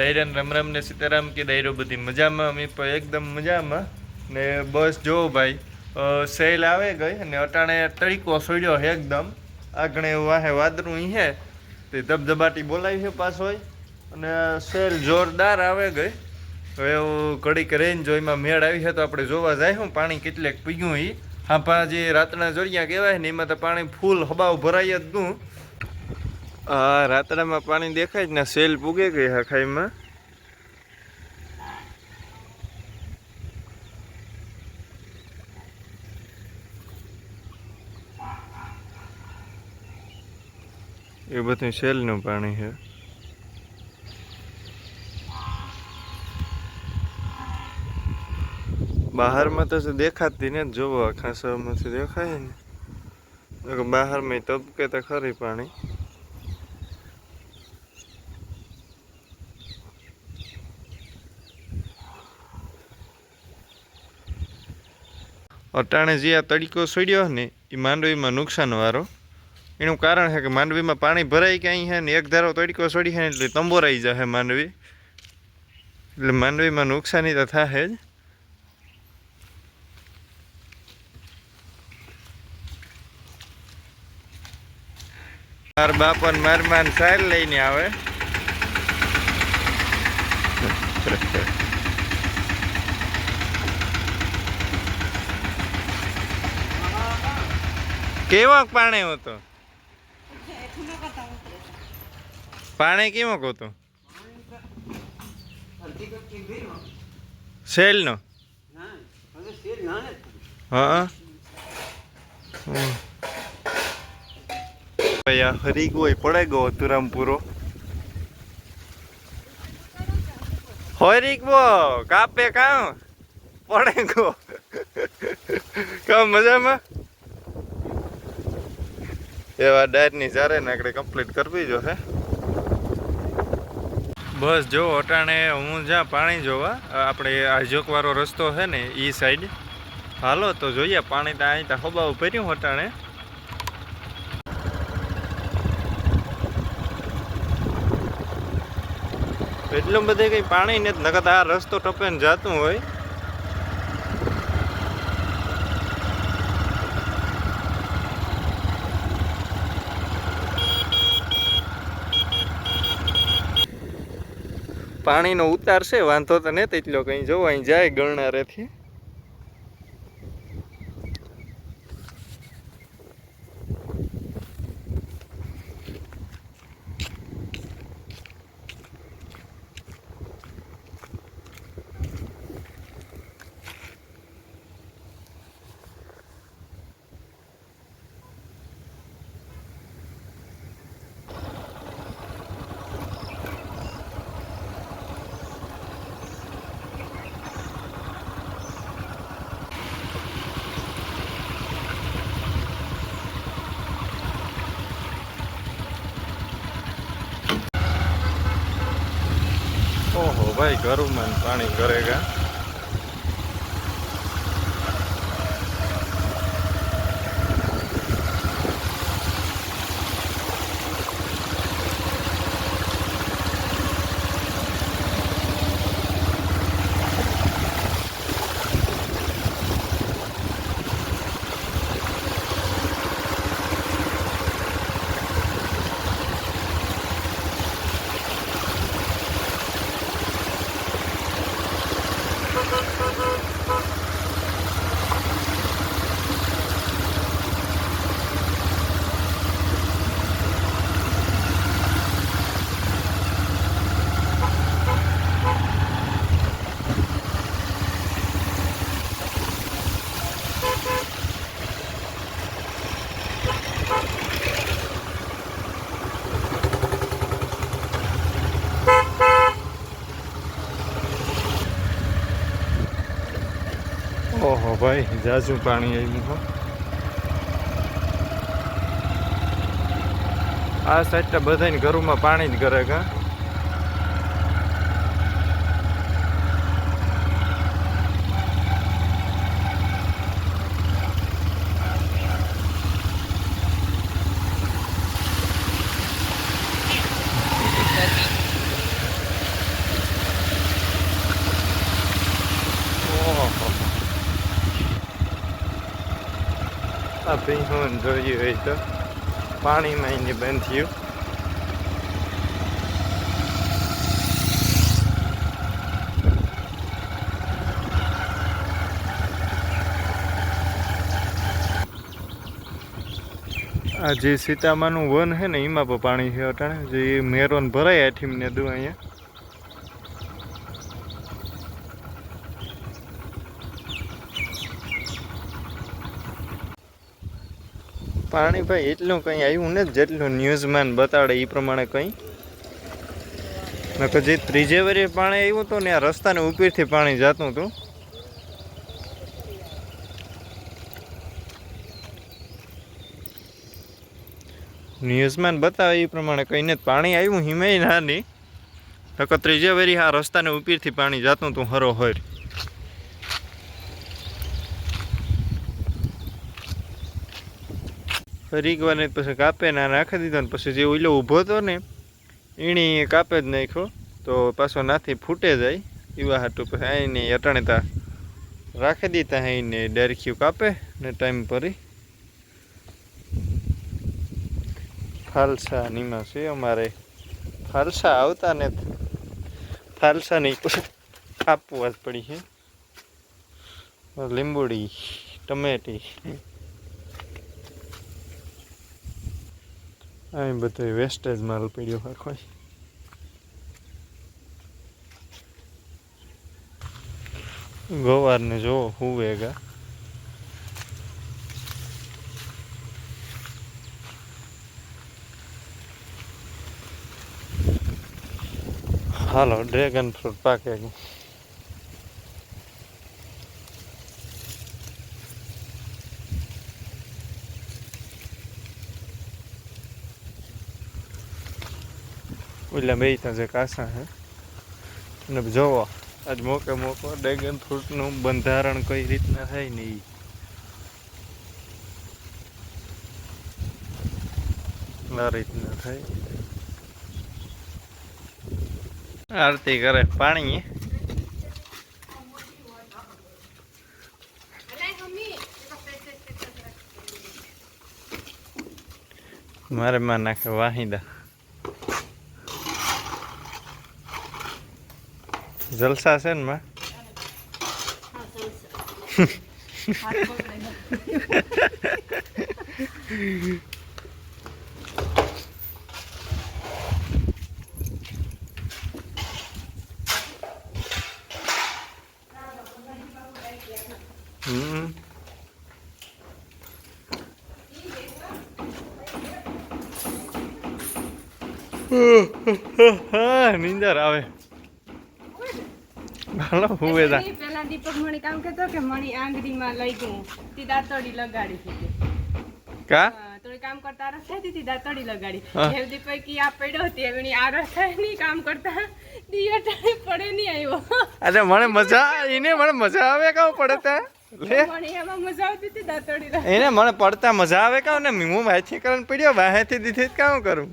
ડાયરાને રમ ને સીતારામ કે ડાયરો બધી મજામાં, અમે પણ એકદમ મજામાં. ને બસ જો ભાઈ સેલ આવે ગઈ અને અટાણે તરીકો સોડ્યો છે એકદમ. આગણે વાહે વાદળું ઈ હે તે ધબધબાટી બોલાવી છે પાછો અને સેલ જોરદાર આવે ગઈ. હવે ઘડીક રહીને જો એમાં મેળ આવી છે તો આપણે જોવા જાય હું પાણી કેટલેક પીગ્યું એ હા પા જે રાતના જોડિયા કહેવાય ને, એમાં તો પાણી ફૂલ હબાવ ભરાય જ નું હા રાતડામાં પાણી દેખાય જ ને, સેલ પૂગે ગઈ હા ખાઈમાં એ બધું સેલનું પાણી છે. બહારમાં તો દેખાતી ને જોવો ખાસામાંથી દેખાય ને. બહારમાં તબકે તો ખરી પાણી. અટાણે જે આ તડીકો છોડ્યો ને એ માંડવીમાં નુકસાનવાળો એનું કારણ છે કે માંડવીમાં પાણી ભરાઈ અહીં છે ને, એક ધારો તડકો સડી છે એટલે તંબોરાઈ જશે માંડવી. એટલે માંડવીમાં નુકસાની તો થશે જ. માર બાપન માર માન સાર લઈને આવે. કેવો પાણી હતો? પાણી કેવો હતો? સેલનો? હા. ભાઈ આ હરીગો પડે ગયો હરીક બો કાપે કામ પડે ગો. કામ મજામાં? એવા ડાયરની ચારે ને આપણે કમ્પ્લીટ કરવી જો હે. બસ જો અટાણે હું જ્યાં પાણી જોવા આપણે આજોકવાળો રસ્તો છે ને એ સાઈડ હાલો તો જોઈએ પાણી તો અહીં ત્યાં હોબાવું પહેર્યું અટાણે. એટલું બધે કંઈ પાણી નથી, નકર આ રસ્તો ટપે ને જતું હોય. પાણીનો ઉતાર છે વાંધો તો નથી તેટલો કંઈ જોવો અહીં જાય ગરનારેથી ભાઈ ઘરમાં પાણી પાણી કરેગા ઓહો ભાઈ, જાજુ પાણી આવ્યું હો. આ સાઈડ તો બધાને ઘરોમાં પાણી જ કરે કા? આ ભીહોન જોયું હોય તો પાણીમાં એને બંધ થયું આ જે સીતામાનું વન છે ને, એમાં પણ પાણી છે અટાણે. જે મેરોન ભરાય આઠીમને દુ અહીંયા. પાણી ભાઈ એટલું કંઈ આવ્યું ને જેટલું ન્યૂઝમાં બતાડે એ પ્રમાણે કંઈ. નકર જે ત્રીજે વરે પાણી આવ્યું હતું ને આ રસ્તાને ઉપરથી પાણી જતું હતું. ન્યૂઝમાં બતાવે એ પ્રમાણે કહીને પાણી આવ્યું હિમાય નાની નકર ત્રીજે વરી આ રસ્તાને ઉપરથી પાણી જતું હતું હરો હર ફરી એક વાર ને પછી કાપે ના નાખી દીધો ને પછી જે ઓઈલો ઊભો હતો ને એણે કાપે જ નાખ્યો. તો પાછો નાથી ફૂટે જાય એવા હાટું પછી આઈને અટાણે રાખી દીધા આઈને ડાયરેક્યું કાપે ને ટાઈમ પરી. ફાલસા નીમાં છે અમારે. ફાલસા આવતા ને ફાલસા નહીં કાપવા જ પડી છે લીંબુડી, ટમેટી. અહીં બધો વેસ્ટેજ માલ પડ્યો આખો ગોવારને જોવો હુવેગા હાલો ડ્રેગન ફ્રૂટ પાકે. ઓલા બે ત્યાં જે કાસા છે અને જોવો, આજ મોકે મોકો ડ્રેગન ફ્રૂટનું બંધારણ કઈ રીતના થાય ને એ આ રીતના થાય આરતી કરે પાણી. મારે માં નાખે વાહિદા. જલસા છે ને માં હમ નીંદર આવે હાલો હુવે ઈ પેલા દીપક મણી કામ કરતો કે મણી આંગળીમાં લઈ ગયું. તી દાતડી લગાડી હતી કા? તો કામ કરતા રસ થઈ તી દાતડી લગાડી. એવ દીપક કી આ પડ્યો હતી એવણી આ રસ થાય નહીં કામ કરતા. દિયટાણે પડે નહીં આવ્યો. અરે મને મજા એને મને મજા આવે કાઉ પડે ત્યાં લે. એમાં મજા આવતી હતી દાંતડી એને મને પડતા મજા આવે કાં ને હું માથી કરીને પડ્યો વાહેથી દીધી જ કામ કરું?